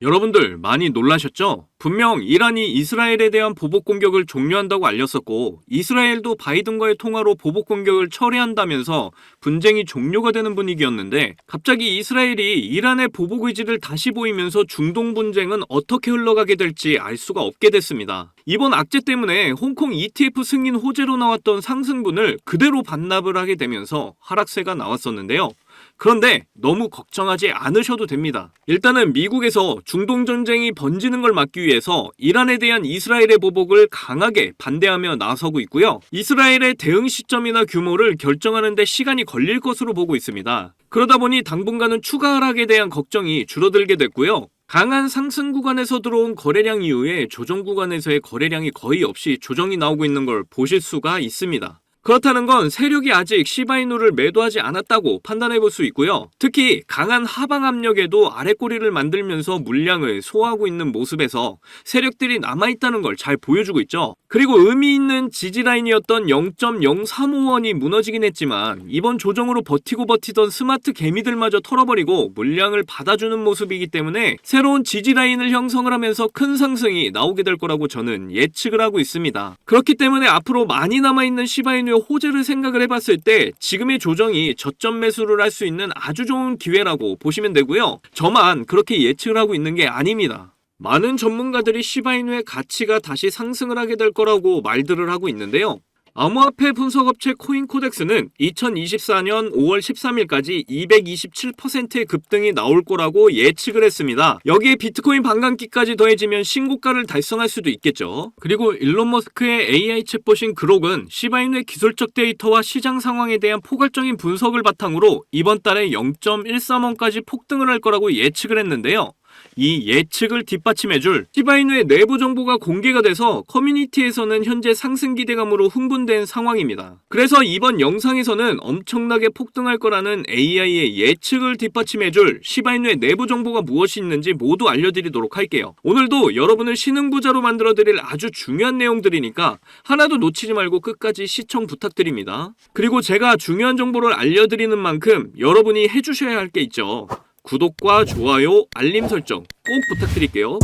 여러분들 많이 놀라셨죠? 분명 이란이 이스라엘에 대한 보복 공격을 종료한다고 알렸었고 이스라엘도 바이든과의 통화로 보복 공격을 철회한다면서 분쟁이 종료가 되는 분위기였는데 갑자기 이스라엘이 이란의 보복 의지를 다시 보이면서 중동 분쟁은 어떻게 흘러가게 될지 알 수가 없게 됐습니다. 이번 악재 때문에 홍콩 ETF 승인 호재로 나왔던 상승분을 그대로 반납을 하게 되면서 하락세가 나왔었는데요. 그런데 너무 걱정하지 않으셔도 됩니다. 일단은 미국에서 중동 전쟁이 번지는 걸 막기 위해서 이란에 대한 이스라엘의 보복을 강하게 반대하며 나서고 있고요. 이스라엘의 대응 시점이나 규모를 결정하는데 시간이 걸릴 것으로 보고 있습니다. 그러다 보니 당분간은 추가 하락에 대한 걱정이 줄어들게 됐고요. 강한 상승 구간에서 들어온 거래량 이후에 조정 구간에서의 거래량이 거의 없이 조정이 나오고 있는 걸 보실 수가 있습니다. 그렇다는 건 세력이 아직 시바이누를 매도하지 않았다고 판단해 볼 수 있고요. 특히 강한 하방 압력에도 아래꼬리를 만들면서 물량을 소화하고 있는 모습에서 세력들이 남아있다는 걸 잘 보여주고 있죠. 그리고 의미 있는 지지 라인이었던 0.035원이 무너지긴 했지만 이번 조정으로 버티고 버티던 스마트 개미들마저 털어버리고 물량을 받아주는 모습이기 때문에 새로운 지지 라인을 형성을 하면서 큰 상승이 나오게 될 거라고 저는 예측을 하고 있습니다. 그렇기 때문에 앞으로 많이 남아있는 시바이누의 호재를 생각을 해봤을 때 지금의 조정이 저점 매수를 할 수 있는 아주 좋은 기회라고 보시면 되고요. 저만 그렇게 예측을 하고 있는 게 아닙니다. 많은 전문가들이 시바이누의 가치가 다시 상승을 하게 될 거라고 말들을 하고 있는데요. 암호화폐 분석업체 코인코덱스는 2024년 5월 13일까지 227%의 급등이 나올 거라고 예측을 했습니다. 여기에 비트코인 반감기까지 더해지면 신고가를 달성할 수도 있겠죠. 그리고 일론 머스크의 AI 챗봇인 그록은 시바이누의 기술적 데이터와 시장 상황에 대한 포괄적인 분석을 바탕으로 이번 달에 0.13원까지 폭등을 할 거라고 예측을 했는데요. 이 예측을 뒷받침해줄 시바이누의 내부 정보가 공개가 돼서 커뮤니티에서는 현재 상승 기대감으로 흥분된 상황입니다. 그래서 이번 영상에서는 엄청나게 폭등할 거라는 AI의 예측을 뒷받침해줄 시바이누의 내부 정보가 무엇이 있는지 모두 알려드리도록 할게요. 오늘도 여러분을 신흥부자로 만들어드릴 아주 중요한 내용들이니까 하나도 놓치지 말고 끝까지 시청 부탁드립니다. 그리고 제가 중요한 정보를 알려드리는 만큼 여러분이 해주셔야 할 게 있죠. 구독과 좋아요, 알림 설정 꼭 부탁드릴게요.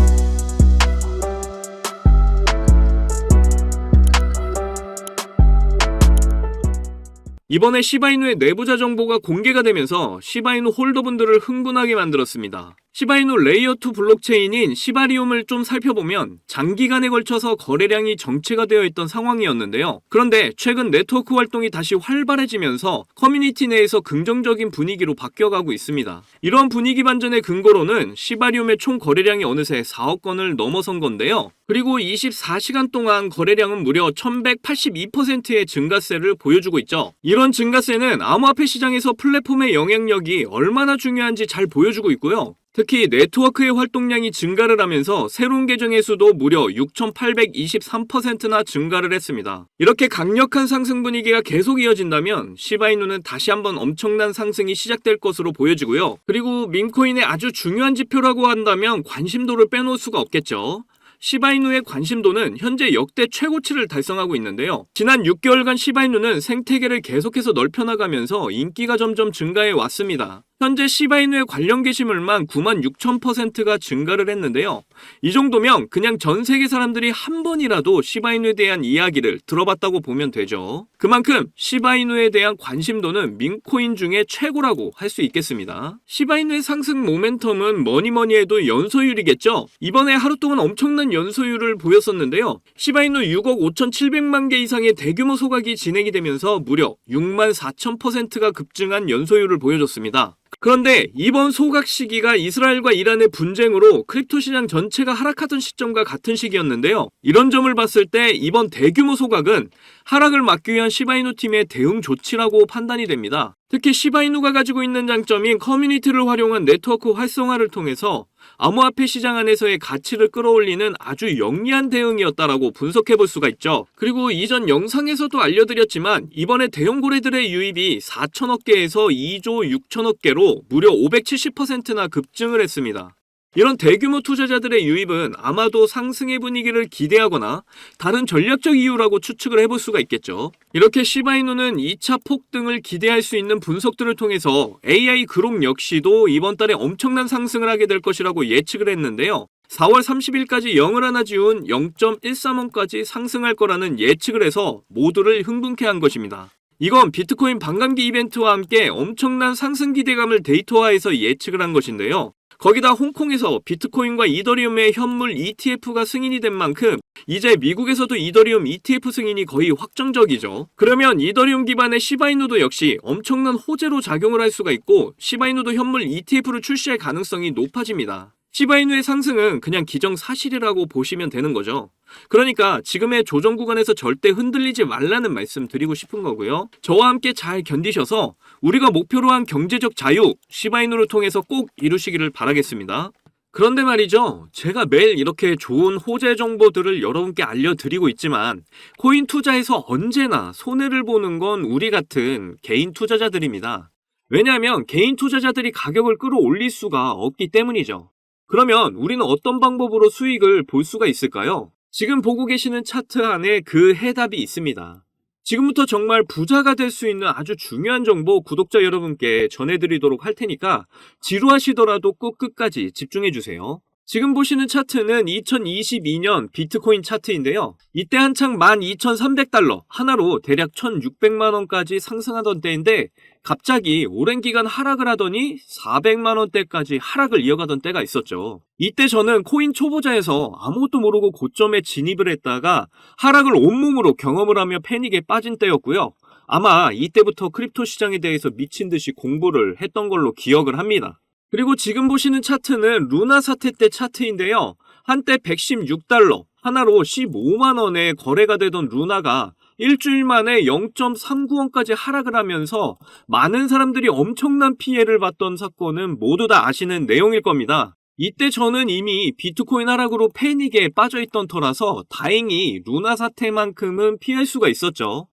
이번에 시바이누의 내부자 정보가 공개가 되면서 시바이누 홀더분들을 흥분하게 만들었습니다. 시바이누 레이어2 블록체인인 시바리움을 좀 살펴보면 장기간에 걸쳐서 거래량이 정체가 되어 있던 상황이었는데요. 그런데 최근 네트워크 활동이 다시 활발해지면서 커뮤니티 내에서 긍정적인 분위기로 바뀌어가고 있습니다. 이런 분위기 반전의 근거로는 시바리움의 총 거래량이 어느새 4억 건을 넘어선 건데요. 그리고 24시간 동안 거래량은 무려 1182%의 증가세를 보여주고 있죠. 이런 증가세는 암호화폐 시장에서 플랫폼의 영향력이 얼마나 중요한지 잘 보여주고 있고요. 특히 네트워크의 활동량이 증가를 하면서 새로운 계정의 수도 무려 6,823%나 증가를 했습니다. 이렇게 강력한 상승 분위기가 계속 이어진다면 시바이누는 다시 한번 엄청난 상승이 시작될 것으로 보여지고요. 그리고 민코인의 아주 중요한 지표라고 한다면 관심도를 빼놓을 수가 없겠죠. 시바이누의 관심도는 현재 역대 최고치를 달성하고 있는데요. 지난 6개월간 시바이누는 생태계를 계속해서 넓혀나가면서 인기가 점점 증가해 왔습니다. 현재 시바이누의 관련 게시물만 9만 6천 퍼센트가 증가를 했는데요. 이 정도면 그냥 전 세계 사람들이 한 번이라도 시바이누에 대한 이야기를 들어봤다고 보면 되죠. 그만큼 시바이누에 대한 관심도는 민코인 중에 최고라고 할 수 있겠습니다. 시바이누의 상승 모멘텀은 뭐니 뭐니 해도 연소율이겠죠. 이번에 하루 동안 엄청난 연소율을 보였었는데요. 시바이누 6억 5,700만 개 이상의 대규모 소각이 진행이 되면서 무려 6만 4천 퍼센트가 급증한 연소율을 보여줬습니다. 그런데 이번 소각 시기가 이스라엘과 이란의 분쟁으로 크립토 시장 전체가 하락하던 시점과 같은 시기였는데요. 이런 점을 봤을 때 이번 대규모 소각은 하락을 막기 위한 시바이누 팀의 대응 조치라고 판단이 됩니다. 특히 시바이누가 가지고 있는 장점인 커뮤니티를 활용한 네트워크 활성화를 통해서 암호화폐 시장 안에서의 가치를 끌어올리는 아주 영리한 대응이었다라고 분석해 볼 수가 있죠. 그리고 이전 영상에서도 알려드렸지만 이번에 대형 고래들의 유입이 4천억 개에서 2조 6천억 개로 무려 570%나 급증을 했습니다. 이런 대규모 투자자들의 유입은 아마도 상승의 분위기를 기대하거나 다른 전략적 이유라고 추측을 해볼 수가 있겠죠. 이렇게 시바이누는 2차 폭등을 기대할 수 있는 분석들을 통해서 AI 그룹 역시도 이번 달에 엄청난 상승을 하게 될 것이라고 예측을 했는데요. 4월 30일까지 0을 하나 지운 0.135까지 상승할 거라는 예측을 해서 모두를 흥분케 한 것입니다. 이건 비트코인 반감기 이벤트와 함께 엄청난 상승 기대감을 데이터화해서 예측을 한 것인데요. 거기다 홍콩에서 비트코인과 이더리움의 현물 ETF가 승인이 된 만큼 이제 미국에서도 이더리움 ETF 승인이 거의 확정적이죠. 그러면 이더리움 기반의 시바이누도 역시 엄청난 호재로 작용을 할 수가 있고 시바이누도 현물 ETF를 출시할 가능성이 높아집니다. 시바이누의 상승은 그냥 기정사실이라고 보시면 되는 거죠. 그러니까 지금의 조정 구간에서 절대 흔들리지 말라는 말씀 드리고 싶은 거고요. 저와 함께 잘 견디셔서 우리가 목표로 한 경제적 자유, 시바이누를 통해서 꼭 이루시기를 바라겠습니다. 그런데 말이죠. 제가 매일 이렇게 좋은 호재 정보들을 여러분께 알려드리고 있지만 코인 투자에서 언제나 손해를 보는 건 우리 같은 개인 투자자들입니다. 왜냐하면 개인 투자자들이 가격을 끌어올릴 수가 없기 때문이죠. 그러면 우리는 어떤 방법으로 수익을 볼 수가 있을까요? 지금 보고 계시는 차트 안에 그 해답이 있습니다. 지금부터 정말 부자가 될 수 있는 아주 중요한 정보 구독자 여러분께 전해드리도록 할 테니까 지루하시더라도 꼭 끝까지 집중해주세요. 지금 보시는 차트는 2022년 비트코인 차트인데요. 이때 한창 12,300달러 하나로 대략 1,600만원까지 상승하던 때인데 갑자기 오랜 기간 하락을 하더니 400만원대까지 하락을 이어가던 때가 있었죠. 이때 저는 코인 초보자에서 아무것도 모르고 고점에 진입을 했다가 하락을 온몸으로 경험을 하며 패닉에 빠진 때였고요. 아마 이때부터 크립토 시장에 대해서 미친 듯이 공부를 했던 걸로 기억을 합니다. 그리고 지금 보시는 차트는 루나 사태 때 차트인데요. 한때 116달러, 하나로 15만원에 거래가 되던 루나가 일주일 만에 0.39원까지 하락을 하면서 많은 사람들이 엄청난 피해를 봤던 사건은 모두 다 아시는 내용일 겁니다. 이때 저는 이미 비트코인 하락으로 패닉에 빠져있던 터라서 다행히 루나 사태만큼은 피할 수가 있었죠.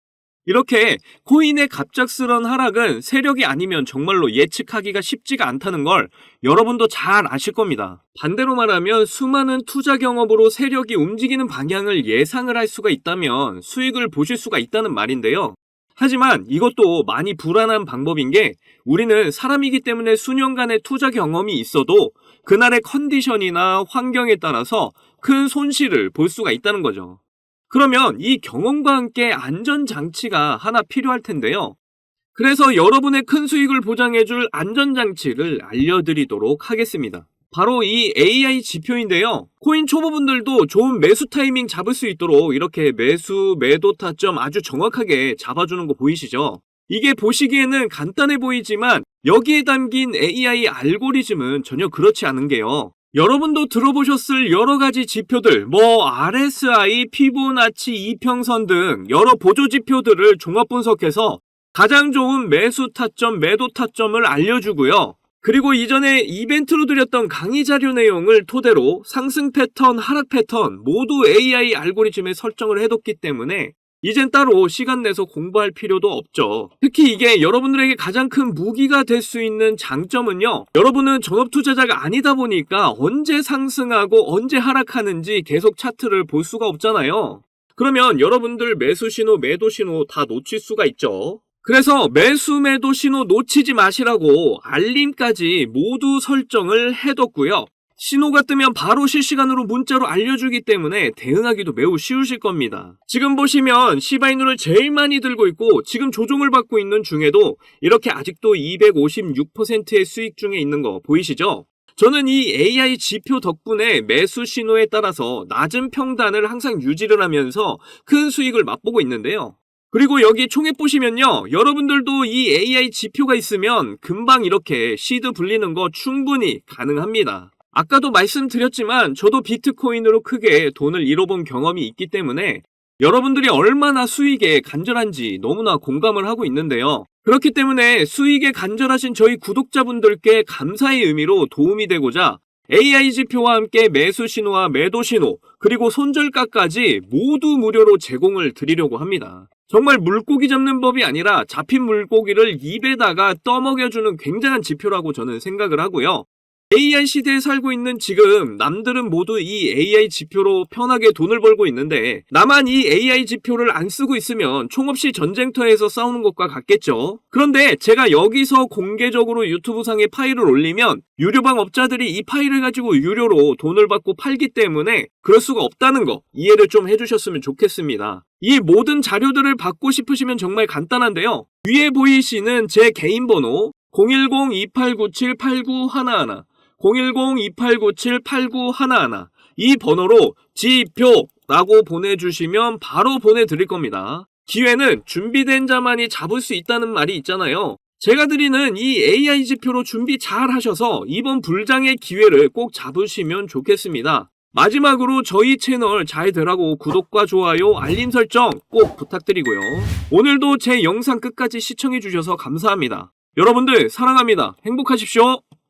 이렇게 코인의 갑작스런 하락은 세력이 아니면 정말로 예측하기가 쉽지가 않다는 걸 여러분도 잘 아실 겁니다. 반대로 말하면 수많은 투자 경험으로 세력이 움직이는 방향을 예상을 할 수가 있다면 수익을 보실 수가 있다는 말인데요. 하지만 이것도 많이 불안한 방법인 게 우리는 사람이기 때문에 수년간의 투자 경험이 있어도 그날의 컨디션이나 환경에 따라서 큰 손실을 볼 수가 있다는 거죠. 그러면 이 경험과 함께 안전장치가 하나 필요할 텐데요. 그래서 여러분의 큰 수익을 보장해줄 안전장치를 알려드리도록 하겠습니다. 바로 이 AI 지표인데요. 코인 초보분들도 좋은 매수 타이밍 잡을 수 있도록 이렇게 매수, 매도 타점 아주 정확하게 잡아주는 거 보이시죠? 이게 보시기에는 간단해 보이지만 여기에 담긴 AI 알고리즘은 전혀 그렇지 않은 게요. 여러분도 들어보셨을 여러 가지 지표들, 뭐 RSI, 피보나치, 이평선 등 여러 보조 지표들을 종합 분석해서 가장 좋은 매수 타점, 매도 타점을 알려주고요. 그리고 이전에 이벤트로 드렸던 강의 자료 내용을 토대로 상승 패턴, 하락 패턴 모두 AI 알고리즘에 설정을 해뒀기 때문에 이젠 따로 시간 내서 공부할 필요도 없죠. 특히 이게 여러분들에게 가장 큰 무기가 될 수 있는 장점은요. 여러분은 전업 투자자가 아니다 보니까 언제 상승하고 언제 하락하는지 계속 차트를 볼 수가 없잖아요. 그러면 여러분들 매수 신호, 매도 신호 다 놓칠 수가 있죠. 그래서 매수, 매도 신호 놓치지 마시라고 알림까지 모두 설정을 해뒀고요. 신호가 뜨면 바로 실시간으로 문자로 알려주기 때문에 대응하기도 매우 쉬우실 겁니다. 지금 보시면 시바이누를 제일 많이 들고 있고 지금 조종을 받고 있는 중에도 이렇게 아직도 256%의 수익 중에 있는 거 보이시죠? 저는 이 AI 지표 덕분에 매수 신호에 따라서 낮은 평단을 항상 유지를 하면서 큰 수익을 맛보고 있는데요. 그리고 여기 총액 보시면요. 여러분들도 이 AI 지표가 있으면 금방 이렇게 시드 불리는 거 충분히 가능합니다. 아까도 말씀드렸지만 저도 비트코인으로 크게 돈을 잃어본 경험이 있기 때문에 여러분들이 얼마나 수익에 간절한지 너무나 공감을 하고 있는데요. 그렇기 때문에 수익에 간절하신 저희 구독자분들께 감사의 의미로 도움이 되고자 AI 지표와 함께 매수 신호와 매도 신호, 그리고 손절가까지 모두 무료로 제공을 드리려고 합니다. 정말 물고기 잡는 법이 아니라 잡힌 물고기를 입에다가 떠먹여주는 굉장한 지표라고 저는 생각을 하고요. AI 시대에 살고 있는 지금 남들은 모두 이 AI 지표로 편하게 돈을 벌고 있는데 나만 이 AI 지표를 안 쓰고 있으면 총없이 전쟁터에서 싸우는 것과 같겠죠. 그런데 제가 여기서 공개적으로 유튜브 상에 파일을 올리면 유료방 업자들이 이 파일을 가지고 유료로 돈을 받고 팔기 때문에 그럴 수가 없다는 거 이해를 좀 해주셨으면 좋겠습니다. 이 모든 자료들을 받고 싶으시면 정말 간단한데요. 위에 보이시는 제 개인 번호 010-2897-8911 010-2897-8911 이 번호로 지표라고 보내주시면 바로 보내드릴 겁니다. 기회는 준비된 자만이 잡을 수 있다는 말이 있잖아요. 제가 드리는 이 AI 지표로 준비 잘 하셔서 이번 불장의 기회를 꼭 잡으시면 좋겠습니다. 마지막으로 저희 채널 잘 되라고 구독과 좋아요, 알림 설정 꼭 부탁드리고요. 오늘도 제 영상 끝까지 시청해주셔서 감사합니다. 여러분들 사랑합니다. 행복하십시오.